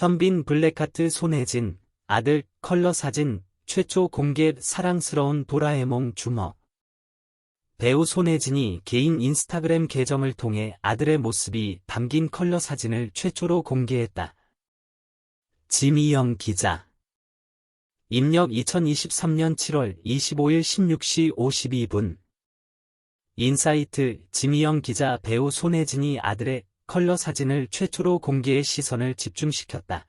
현빈 블랙하트 손혜진, 아들 컬러 사진, 최초 공개 사랑스러운 도라에몽 주먹. 배우 손혜진이 개인 인스타그램 계정을 통해 아들의 모습이 담긴 컬러 사진을 최초로 공개했다. 지미영 기자 입력 2023년 7월 25일 16시 52분 인사이트 지미영 기자 배우 손혜진이 아들의 컬러 사진을 최초로 공개해 시선을 집중시켰다.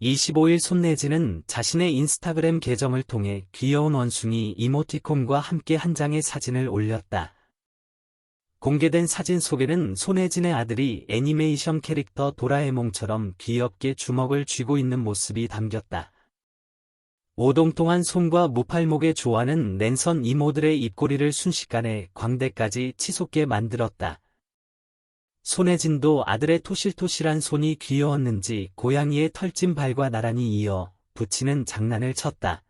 25일 손혜진은 자신의 인스타그램 계정을 통해 귀여운 원숭이 이모티콘과 함께 한 장의 사진을 올렸다. 공개된 사진 속에는 손혜진의 아들이 애니메이션 캐릭터 도라에몽처럼 귀엽게 주먹을 쥐고 있는 모습이 담겼다. 오동통한 손과 무팔목에 좋아하는 랜선 이모들의 입꼬리를 순식간에 광대까지 치솟게 만들었다. 손혜진도 아들의 토실토실한 손이 귀여웠는지 고양이의 털진 발과 나란히 이어 붙이는 장난을 쳤다.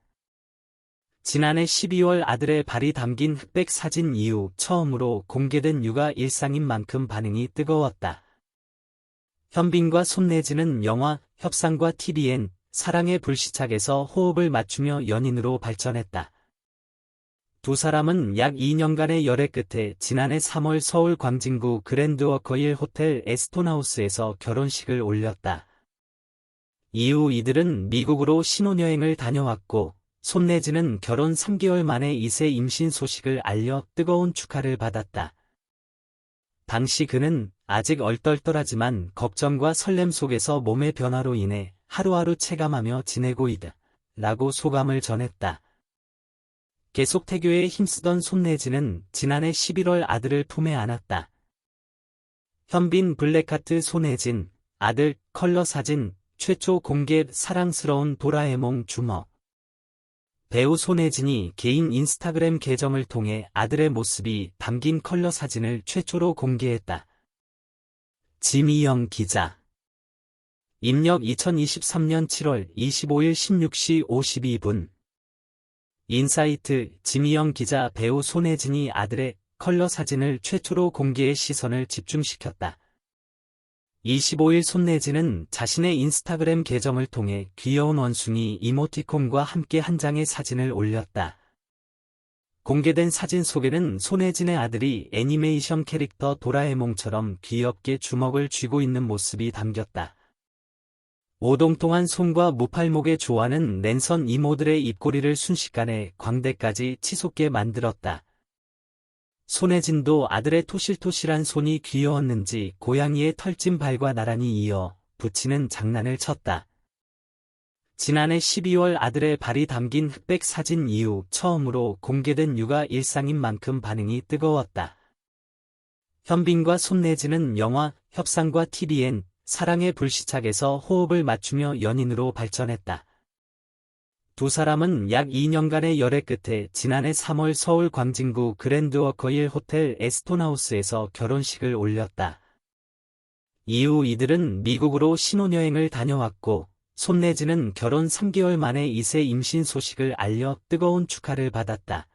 지난해 12월 아들의 발이 담긴 흑백 사진 이후 처음으로 공개된 육아 일상인 만큼 반응이 뜨거웠다. 현빈과 손혜진은 영화 협상과 TVN 사랑의 불시착에서 호흡을 맞추며 연인으로 발전했다. 두 사람은 약 2년간의 열애 끝에 지난해 3월 서울 광진구 그랜드워커힐 호텔 에스톤하우스에서 결혼식을 올렸다. 이후 이들은 미국으로 신혼여행을 다녀왔고 손내지는 결혼 3개월 만에 2세 임신 소식을 알려 뜨거운 축하를 받았다. 당시 그는 아직 얼떨떨하지만 걱정과 설렘 속에서 몸의 변화로 인해 하루하루 체감하며 지내고 있다. 라고 소감을 전했다. 계속 태교에 힘쓰던 손내지는 지난해 11월 아들을 품에 안았다. 현빈 블랙하트 손혜진, 아들 컬러 사진, 최초 공개 사랑스러운 도라에몽 주먹. 배우 손혜진이 개인 인스타그램 계정을 통해 아들의 모습이 담긴 컬러 사진을 최초로 공개했다. 지미영 기자 입력 2023년 7월 25일 16시 52분 인사이트 지미영 기자 배우 손혜진이 아들의 컬러 사진을 최초로 공개해 시선을 집중시켰다. 25일 손혜진은 자신의 인스타그램 계정을 통해 귀여운 원숭이 이모티콘과 함께 한 장의 사진을 올렸다. 공개된 사진 속에는 손혜진의 아들이 애니메이션 캐릭터 도라에몽처럼 귀엽게 주먹을 쥐고 있는 모습이 담겼다. 오동통한 손과 무팔목에 좋아하는 랜선 이모들의 입꼬리를 순식간에 광대까지 치솟게 만들었다. 손혜진도 아들의 토실토실한 손이 귀여웠는지 고양이의 털진 발과 나란히 이어 붙이는 장난을 쳤다. 지난해 12월 아들의 발이 담긴 흑백 사진 이후 처음으로 공개된 육아 일상인 만큼 반응이 뜨거웠다. 현빈과 손혜진은 영화 협상과 TVN 사랑의 불시착에서 호흡을 맞추며 연인으로 발전했다. 두 사람은 약 2년간의 열애 끝에 지난해 3월 서울 광진구 그랜드워커힐 호텔 에스톤하우스에서 결혼식을 올렸다. 이후 이들은 미국으로 신혼여행을 다녀왔고 손내지는 결혼 3개월 만에 2세 임신 소식을 알려 뜨거운 축하를 받았다.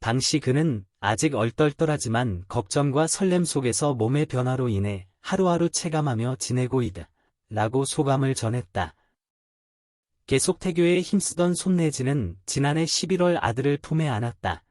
당시 그는 아직 얼떨떨하지만 걱정과 설렘 속에서 몸의 변화로 인해 하루하루 체감하며 지내고 있다. 라고 소감을 전했다. 계속 태교에 힘쓰던 손내지는 지난해 11월 아들을 품에 안았다.